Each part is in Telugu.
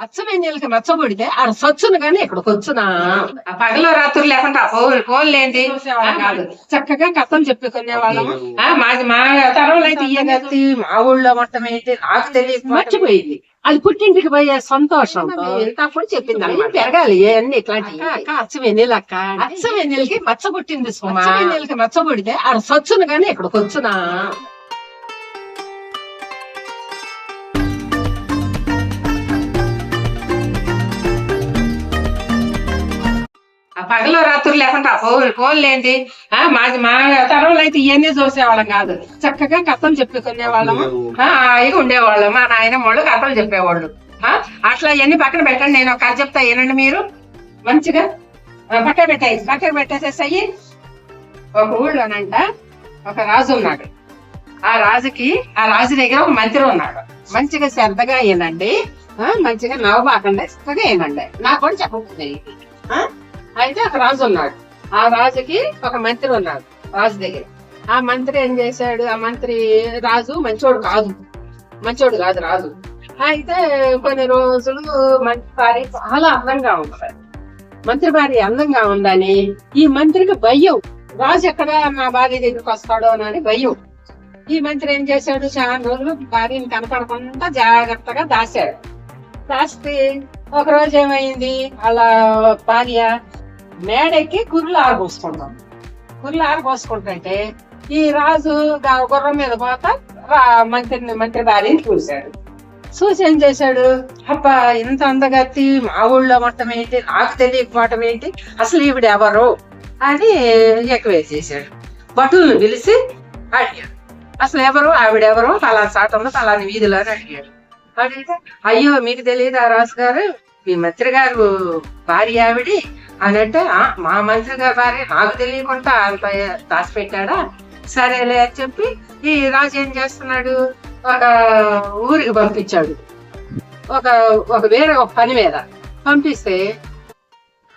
అచ్చమేనీళ్ళకి నచ్చబడితే ఆడ సచ్చును గాని ఇక్కడికి వచ్చునా పగలు రాత్రులు లేకుండా కాదు. చక్కగా కథలు చెప్పుకునే మాది మా తరంలో అయితే ఇయ్య గతి మా ఊళ్ళో మొత్తం ఏంటి? నాకు తెలియదు. మర్చిపోయింది. అది పుట్టింటికి పోయే సంతోషం. అప్పుడు చెప్పింది అన్ని పెరగాలి అన్ని ఇట్లాంటి అచ్చమేనీళ్ళు అక్క అచ్చమేనీళ్ళకి మచ్చ పుట్టింది సుమా. అచ్చమేనీళ్ళకి నచ్చబడితే ఆడ సచ్చును గాని ఇక్కడికి వచ్చునా పగలు రాత్రులు లేకుండా ఫోన్ ఫోన్లు ఆ, మాది మా తరంలో అయితే ఇవన్నీ చూసేవాళ్ళం కాదు. చక్కగా కథలు చెప్పుకునే వాళ్ళము ఆ, హాయిగా మా నాయన వాళ్ళు కథలు చెప్పేవాళ్ళు. అట్లా ఇవన్నీ పక్కన పెట్టండి. నేను ఒక కథ చెప్తా ఏనండి మీరు. మంచిగా? పట్ట పక్కన పెట్టాయి పక్కన పెట్టేసేసాయి. ఒక ఊళ్ళోనంట ఒక రాజు ఉన్నాడు. ఆ రాజుకి ఆ రాజు దగ్గర ఒక మంత్రి ఉన్నాడు. మంచిగా శ్రద్ధగా ఏనండి మంచిగా నవ్వబాకండి చక్కగా ఏనండి నాకు కూడా చెప్పకపోతే అయితే ఒక రాజు ఉన్నాడు. ఆ రాజుకి ఒక మంత్రి ఉన్నాడు రాజు దగ్గర. ఆ మంత్రి ఏం చేశాడు? ఆ మంత్రి రాజు మంచోడు కాదు. మంచోడు కాదు రాజు. అయితే కొన్ని రోజులు మంత్రి భార్య చాలా అందంగా ఉంటారు మంత్రి భార్య అందంగా ఉందని ఈ మంత్రికి భయం. రాజు ఎక్కడ నా భార్య దగ్గరికి వస్తాడో అని భయం. ఈ మంత్రి ఏం చేశాడు? చాలా రోజులు భార్యని కనపడకుండా జాగ్రత్తగా దాశాడు దాస్తే ఒక రోజు ఏమైంది? అలా భార్య మేడెక్కి కుర్రలు ఆరబోసుకుంటాం కుర్రలు ఆరబోసుకుంటుంటే ఈ రాజు గుర్రం మీద పోతా రా- మంత్రిని మంత్రి భార్యని చూశాడు చూసి ఏం చేశాడు? అబ్బా ఇంత అందగత్తి మా ఊళ్ళో మొత్తం ఏంటి? నాకు తెలియకపోవటం ఏంటి? అసలు ఈవిడ ఎవరు? అని ఎక్కువేసేసాడు భటులను పిలిచి అడిగాడు. అసలు ఎవరు? ఆవిడెవరు ఫలానా చాటంలో ఫలాని వీధిలో అని అడిగాడు. అడిగితే అయ్యో మీకు తెలియదు ఆ రాజు గారు మీ మంత్రి గారు భార్య ఆవిడి అని అంటే మా మంత్రి గారి భార్య నాకు తెలియకుండా అంత దాచిపెట్టాడా సరేలే అని చెప్పి ఈ రాజు ఏం చేస్తున్నాడు? ఒక ఊరికి పంపించాడు. ఒక ఒక వేరే ఒక పని మీద పంపిస్తే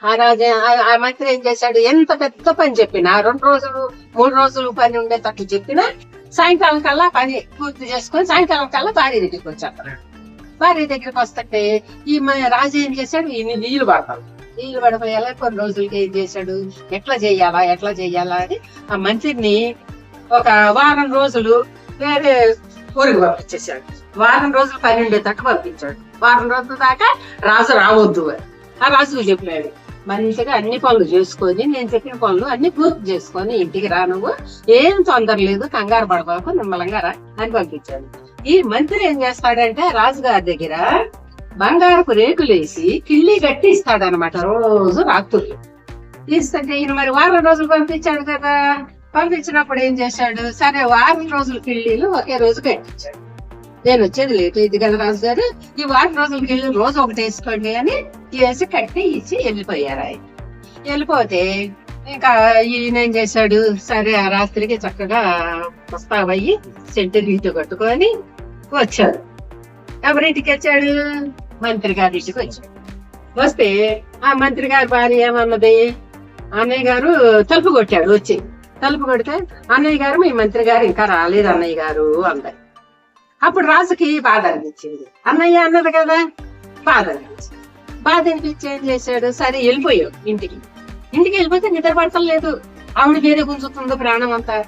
ఆ రాజు ఆ- ఆ మంత్రి ఏం చేశాడు? ఎంత పెద్ద పని చెప్పినా రెండు రోజులు మూడు రోజులు పని ఉండేటట్టు చెప్పినా సాయంకాలం కల్లా పని పూర్తి చేసుకొని సాయంకాలం కల్లా భార్య దగ్గరికి వచ్చేస్తున్నాడు భార్య దగ్గరికి వస్తుంటే ఈ మ- రాజు ఏం చేశాడు? ఈ నీళ్ళు పడతాడు నీళ్ళు పడిపోయేలా కొన్ని రోజులకి ఏం చేశాడు? ఎట్లా చేయాలా? ఎట్లా చేయాలా అని ఆ మంత్రిని ఒక వారం రోజులు వేరే ఊరికి పంపించేశాడు. వారం రోజులు పని ఉండేటట్టు పంపించాడు. వారం రోజుల దాకా రాజు రావద్దు ఆ రాజుకు చెప్పాడు. మంచిగా అన్ని పనులు చేసుకొని నేను చెప్పిన పనులు అన్ని పూర్తి చేసుకొని ఇంటికి రా నువ్వు. ఏం తొందర లేదు. కంగారు పడబాకు నిమ్మలంగా రా అని పంపించాడు. ఈ మంత్రి ఏం చేస్తాడంటే రాజుగారి దగ్గర బంగారపు రేకులేసి కిళ్ళి గట్టి ఇస్తాడనమాట రోజు రాత్రులు. ఇస్తుంటే ఈయన మరి వారం రోజులు పంపించాడు కదా. పంపించినప్పుడు ఏం చేశాడు? సరే వారం రోజులు కిళ్ళీలు ఒకే రోజు కట్టించాడు. నేను వచ్చేది లేట్ ఇది కదా రాజు గారు ఈ వారం రోజుల కిళ్ళి రోజు ఒకటి వేసుకోండి అని వేసి కట్టి ఇచ్చి వెళ్ళిపోయారు ఆయన. వెళ్ళిపోతే ఇంకా ఈయన ఏం చేశాడు? సరే ఆ రాత్రికి చక్కగా వస్తావయ్యి సెంటు గీటు కట్టుకొని వచ్చాడు. ఎవరింటికి వచ్చాడు? మంత్రి గారి ఇంటికి వచ్చాడు. వస్తే ఆ మంత్రి గారి భార్య ఏమన్నది? అన్నయ్య గారు తలుపు కొట్టాడు వచ్చి. తలుపు కొడితే అన్నయ్య గారు మీ మంత్రి గారు ఇంకా రాలేదు అన్నయ్య గారు అందరు అప్పుడు రాజుకి బాధ అనిపించింది. అన్నయ్య అన్నది కదా బాధ అనిపించింది. బాధ అనిపించి ఏం చేశాడు? సరే వెళ్ళిపోయాడు ఇంటికి. ఇంటికి వెళ్ళిపోతే నిద్ర పడతలేదు ఆవిడ వేరే గుంజుతుందో ప్రాణం అంతా.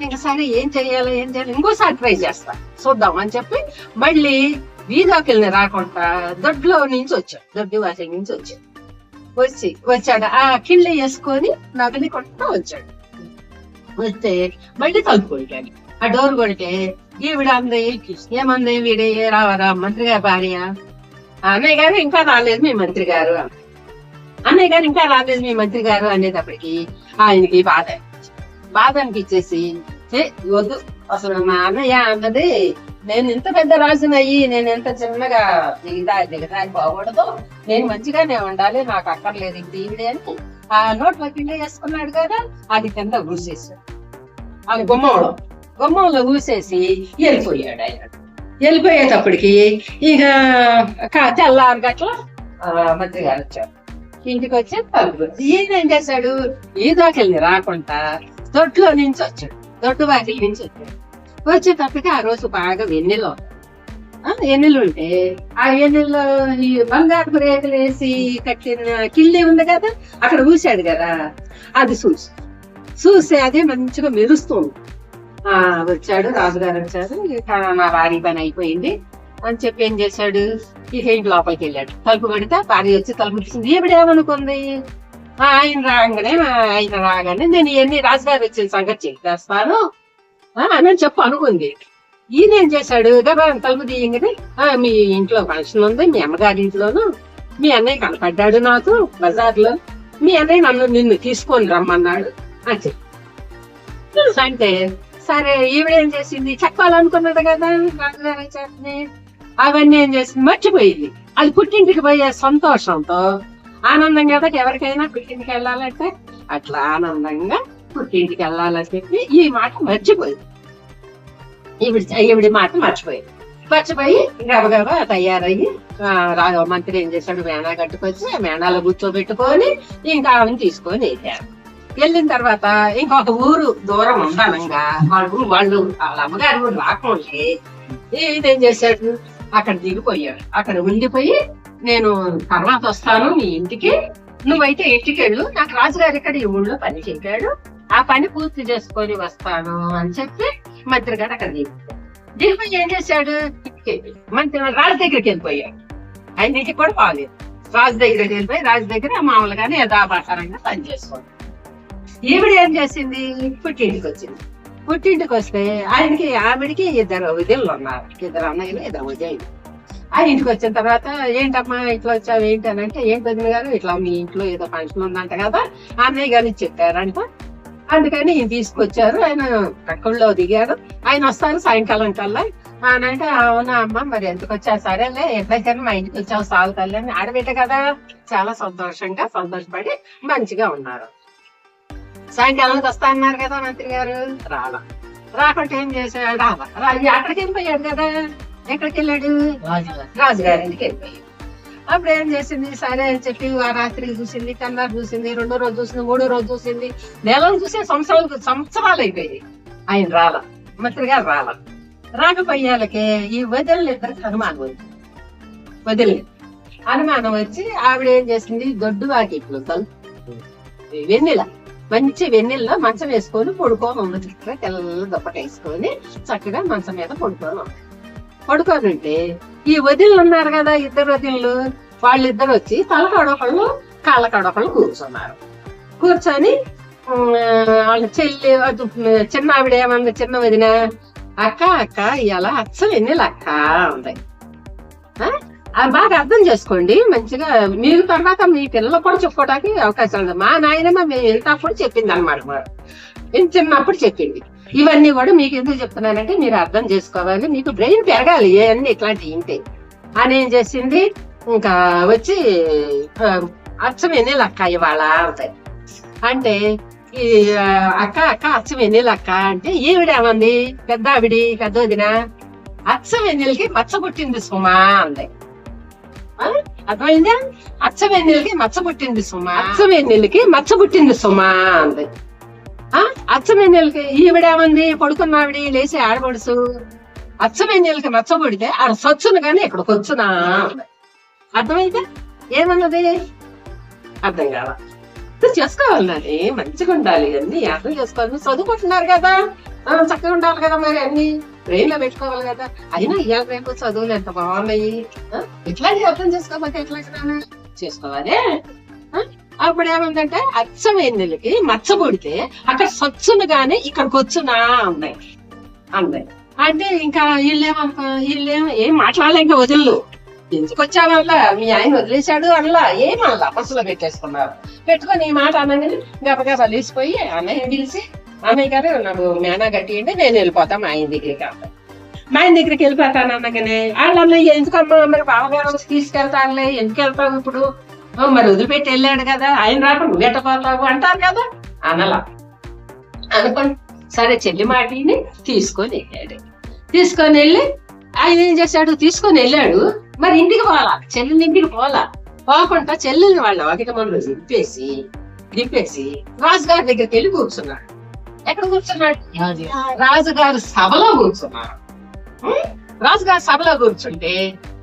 ఇంకా సరే ఏం చేయాలి ఏం చేయాలి? ఇంకోసారి ట్రై చేస్తా. చూద్దాం అని చెప్పి మళ్ళీ వీధాకిల్ని రాకుండా దొడ్లో నుంచి వచ్చాడు దొడ్డి వాటి నుంచి వచ్చాడు వచ్చి వచ్చాడు. ఆ కిళ్ళ వేసుకొని నగలి కొట్టా వచ్చాడు. వస్తే మళ్ళీ తలుపు ఆ డోర్ కొడితే ఈవిడ అంది ఏమంది వీడే? రావరా మంత్రి గారి భార్య? ఆ అన్నయ్య గారు ఇంకా రాలేదు మీ మంత్రి గారు. అన్నయ్య గారు ఇంకా రాలేదు మీ మంత్రి గారు అనేటప్పటికి ఆయనకి బాధ బాధ అనిపించేసి వద్దు. అసలు మా అన్నయ్య అన్నది నేను ఇంత పెద్ద రాజునయ్యి నేను ఎంత చిన్నగా దిగదా దిగదాని బాగూడదు నేను మంచిగానే ఉండాలి నాకు అక్కర్లేదు ఇది ఈవిడే అని ఆ నోట్లో కింద వేసుకున్నాడు కదా అది కింద ఊసేసాడు అది గుమ్మంలో గుమ్మంలో ఊసేసి వెళ్ళిపోయాడు ఆయన. వెళ్ళిపోయేటప్పటికి ఇక కా తెల్లారు గట్ల ఆ, మంత్రి గారు వచ్చారు. ఇంటికి వచ్చి తలుపు ఈయన ఏం చేశాడు ఈదాకెళ్ళి రాకుండా తొట్లో నుంచి వచ్చాడు. దొడ్డు వాకిలి నుంచి వచ్చాడు వచ్చేటప్పటికి ఆ రోజు బాగా వెన్నెలో ఆ, ఎన్నెలు ఉంటే ఆ ఎన్నెల్లో ఈ బంగారు రేకులు వేసి కట్టిన కిల్లి ఉంది కదా అక్కడ చూశాడు కదా అది చూసి. చూస్తే అదే మంచిగా మెరుస్తుంది ఆ వచ్చాడు రాజుగారు వచ్చారు నా వారి పని అయిపోయింది. అని చెప్పి ఏం చేశాడు? ఇక ఇంటి లోపలికి వెళ్ళాడు. తలుపు పెడితే భార్య వచ్చి తలుపు తీసింది. ఏమిడేమనుకుంది ఆయన రాగానే ఆయన రాగానే నేను ఇవన్నీ రాజుగారు వచ్చిన సంగతి చెప్పేస్తాను. అని చెప్పు అనుకుంది. ఈయన ఏం చేశాడు? గబా తలుపు తీయంగానే మీ ఇంట్లో ఫంక్షన్ ఉంది మీ అమ్మగారి ఇంట్లోను. మీ అన్నయ్య కనపడ్డాడు నాకు బజార్లో. మీ అన్నయ్య నన్ను నిన్ను తీసుకొని రమ్మన్నాడు. అని చెప్పి. అంటే సరే ఈవిడేం చేసింది? చెప్పాలనుకున్నది కదా రాజుగారి చేతని అవన్నీ ఏం చేసింది? మర్చిపోయింది. అది పుట్టింటికి పోయే సంతోషంతో ఆనందం కదా ఎవరికైనా పుట్టింటికి వెళ్ళాలంటే? అట్లా ఆనందంగా పుట్టింటికి వెళ్ళాలని చెప్పి ఈ మాట మర్చిపోయింది. ఈవిడ ఈవిడి మాట మర్చిపోయింది. మర్చిపోయి గబగబా తయారయ్యి రాఘవ మంత్రి ఏం చేశాడు? మేనా కట్టుకొచ్చి మేనాలో కూర్చోబెట్టుకొని ఇంకా ఆమెను తీసుకొని వెళ్ళారు. వెళ్ళిన తర్వాత ఇంకొక ఊరు దూరం ఉండాలంగా వాళ్ళు వాళ్ళు వాళ్ళ అమ్మగారు రాకుండా. ఇదేం చేశాడు? అక్కడ దిగిపోయాడు. అక్కడ ఉండిపోయి నేను తర్వాత వస్తాను మీ ఇంటికి. నువ్వైతే ఇంటికి వెళ్ళు నాకు రాజుగారు ఇక్కడ ఈ ఊళ్ళో పని చెప్పాడు. ఆ పని పూర్తి చేసుకొని వస్తాను అని చెప్పి మంత్రి గారు అక్కడ దిగిపోయాడు దిగిపోయి ఏం చేశాడు? మంత్రి రాజు దగ్గరికి వెళ్ళిపోయాడు. ఆయన ఇంటికి కూడా బాగలేదు రాజు దగ్గరికి వెళ్ళిపోయి రాజు దగ్గర మామూలుగానే యథాభాషరంగా పని చేసుకోండి ఈవిడ ఏం చేసింది? పుట్టింటికి వచ్చింది. పుట్టింటికి వస్తే ఆయనకి ఆవిడికి ఇద్దరు ఉదయలు ఉన్నారు. ఇద్దరు అన్నయ్యలు ఇద్దరు వదిలి ఆ ఇంటికి వచ్చిన తర్వాత ఏంటమ్మా ఇట్లా వచ్చావు? ఏంటి? అని అంటే ఏం వదిన గారు ఇట్లా మీ ఇంట్లో ఏదో ఫంక్షన్ ఉందంట కదా అన్నయ్య గారు చెప్పారంట అందుకని ఈయన తీసుకొచ్చారు. ఆయన పక్కల్లో దిగారు. ఆయన వస్తారు సాయంకాలం కల్లా. అని అంటే అవునా అమ్మ మరి ఎందుకు వచ్చా సరేలే ఎట్లయితేనే మా ఇంటికి వచ్చావు సాగు తల్లి అని. ఆడబిడ్డ కదా చాలా సంతోషంగా సంతోషపడి మంచిగా ఉన్నారు. సాయంకాలానికి వస్తా అన్నారు కదా మంత్రి గారు. రాలా. రాకుంటే ఏం చేశాడు రాలా. రా అక్కడికి వెళ్ళిపోయాడు కదా. ఎక్కడికి వెళ్ళాడు రాజుగారి ఇంటికి వెళ్ళిపోయాడు. అప్పుడు ఏం చేసింది? సరే అని చెప్పి ఆ రాత్రి చూసింది తెల్లారు చూసింది రెండో రోజు చూసింది మూడో రోజు చూసింది. నెలలు చూసి సంవత్సరాలు సంవత్సరాలు అయిపోయాయి. ఆయన రాల. మంత్రి గారు రాల. రాకపోయాలకే ఈ వదిలి ఇద్దరికి అనుమానం వచ్చింది వదిలి అనుమానం వచ్చి ఆవిడ ఏం చేసింది? దొడ్డు వాకిట్లు తలుపు వెన్నెల. మంచి వెన్నెల్లో మంచం వేసుకొని పడుకోని ఉంది చక్కగా తెల్ల దుప్పట వేసుకొని చక్కగా మంచం మీద పడుకొని పడుకోనుంటే ఈ వదిలు ఉన్నారు కదా ఇద్దరు వదిళ్ళు వాళ్ళిద్దరు వచ్చి తల కడొకళ్ళు కూర్చున్నారు. కూర్చొని వాళ్ళ చెల్లి చిన్న ఆవిడ ఏమన్నా చిన్న వదిన? అక్క అక్క ఇలా అచ్చలు వెన్నెల ఉంది బాగా అర్థం చేసుకోండి. మంచిగా మీరు తర్వాత మీ పిల్లలు కూడా చెప్పుకోవడానికి అవకాశం ఉంది మా నాయనమ్మ మేము వెళ్తాప్పుడు చెప్పింది అనమాట నేను చిన్నప్పుడు చెప్పింది. ఇవన్నీ కూడా మీకు ఎందుకు చెప్తున్నానంటే మీరు అర్థం చేసుకోవాలి. మీకు బ్రెయిన్ పెరగాలి. ఇవన్నీ ఇట్లాంటివి ఇంటే అని ఏం చేసింది? ఇంకా వచ్చి అచ్చం ఎన్నేళ్ళు అక్క ఇవాళ అవుతాయి అంటే ఈ అక్క అక్క అచ్చం ఎన్నేళ్ళు అక్క అంటే ఈవిడేమంది పెద్ద ఆవిడి పెద్ద వదిన అచ్చం ఎన్నెలకి మచ్చ పుట్టింది సుమా అంది. అర్థమైందా? అచ్చం ఎన్నెలకి మచ్చ పుట్టింది సుమా. అచ్చం ఎన్నెలకి మచ్చ పుట్టింది సుమా అంది. ఆ? అచ్చం ఎన్నెలకి ఈవిడేమంది పడుకున్న ఆవిడ లేచి ఆడపడుసు అచ్చం ఎన్నెలకి మచ్చ పుడితే ఆడ సచ్చును కానీ ఇక్కడికి వచ్చునా? అంది. అర్థమైందా? ఏమన్నది? అర్థం కాల. చేసుకోవాలి అది మంచిగా ఉండాలి అన్ని. అర్థం చేసుకోవాలి. చదువుకుంటున్నారు కదా. చక్కగా ఉండాలి కదా మరి అన్ని. బ్రెయిన్లో పెట్టుకోవాలి కదా. అయినా ఇవాళ రేపు చదువులు ఎంత బాగున్నాయి. ఆ, అర్థం చేసుకోకపోతే ఎట్లా చేసుకోవాలి. అప్పుడు ఏముందంటే అచ్చం నెలకి మచ్చ పుడితే అక్కడ సచ్చునగానే ఇక్కడికి వచ్చునా ఉన్నాయి అన్నాయి. అంటే ఇంకా వీళ్ళేమనుకో వీళ్ళేమో ఏం మాట్లాడలే ఇంకా వదిలు ఎందుకు వచ్చావల్లా మీ ఆయన వదిలేశాడు అల్లా ఏమల్లా బస్సులో పెట్టేసుకున్నారు. పెట్టుకొని ఈ మాట అనగానే గబగబా లేచిపోయి అన్నయ్య పిలిచి అమ్మాయి గారు నాకు మేనా కట్టిండి నేను వెళ్ళిపోతాం మా ఆయన దగ్గరికి మా ఆయన దగ్గరికి వెళ్ళిపోతాను అనగానే వాళ్ళ అన్నయ్య ఎందుకమ్మా మరి బావగారు తీసుకెళ్తానులే ఎందుకు వెళ్తావు ఇప్పుడు? "ఓ, మరి వదిలిపెట్టి వెళ్ళాడు కదా ఆయన రాక నువ్వు ఎట్టపోతావు అంటారు కదా అనలా. అనుకోండి సరే చెల్లి మాటిని తీసుకొని వెళ్ళాడు. తీసుకొని వెళ్ళి ఆయన ఏం చేశాడు? తీసుకొని వెళ్ళాడు. మరి ఇంటికి పోవాలా? చెల్లెని ఇంటికి పోవాలా? పోకుండా చెల్లెల్ని వాళ్ళ ఒకటి మనం దింపేసి దింపేసి రాజుగారి దగ్గరికి వెళ్ళి కూర్చున్నాడు. ఎక్కడ కూర్చున్నాడు? రాజుగారు సభలో కూర్చున్నారు. రాజుగారు సభలో కూర్చుంటే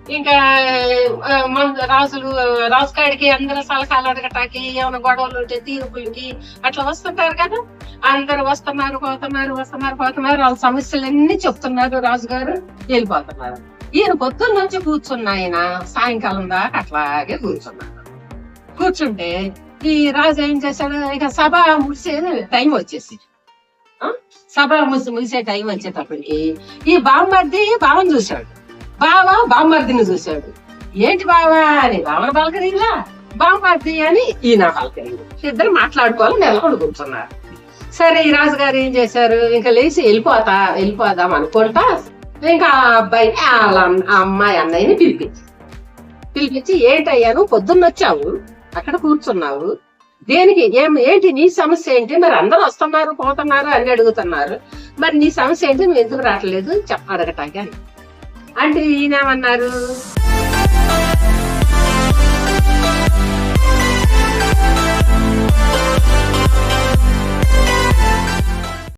ఇంకా రాజులు రాజుకాడికి అందరు సలహాలు అడగటానికి ఏమైనా గొడవలు ఉంటే తీర్పులకి అట్లా వస్తుంటారు కదా. అందరు వస్తున్నారు పోతున్నారు వస్తున్నారు పోతున్నారు. వాళ్ళ సమస్యలన్నీ చెప్తున్నారు రాజుగారు. వెళ్ళిపోతున్నారు. ఈయన పొద్దున్న నుంచి కూర్చున్న ఆయన సాయంకాలం దాకా అట్లాగే కూర్చున్నారు కూర్చుంటే ఈ రాజు ఏం చేశాడు? ఇక సభ ముడిసేది టైం వచ్చేసి సభ ముసి ముగిసే టైం వచ్చేటప్పటికి ఈ బామ్మర్ది బావని చూశాడు. బావ బామ్మర్దిని చూశాడు. ఏంటి బావా? అని బావన పలకరిందా? బామ్మర్ది అని ఈయన పలకరింది ఇద్దరు మాట్లాడుకోవాలి నెలకొని కూర్చున్నారు సరే ఈ రాజుగారు ఏం చేశారు? ఇంకా లేచి వెళ్ళిపోతా వెళ్ళిపోదాం అనుకుంటా ఇంకా ఆ అబ్బాయిని వాళ్ళ అమ్మాయి అన్నయ్యని పిలిపించి పిలిపించి ఏంటయ్యాను పొద్దున్న వచ్చావు? అక్కడ కూర్చున్నావు? దేనికి? ఏం ఏంటి నీ సమస్య ఏంటి? మరి అందరూ వస్తున్నారు పోతున్నారు అని అడుగుతున్నారు. మరి నీ సమస్య ఏంటి? నువ్వు ఎందుకు రావట్లేదు? చెప్ప అడగటానికి అని. అంటే ఈయనేమన్నారు?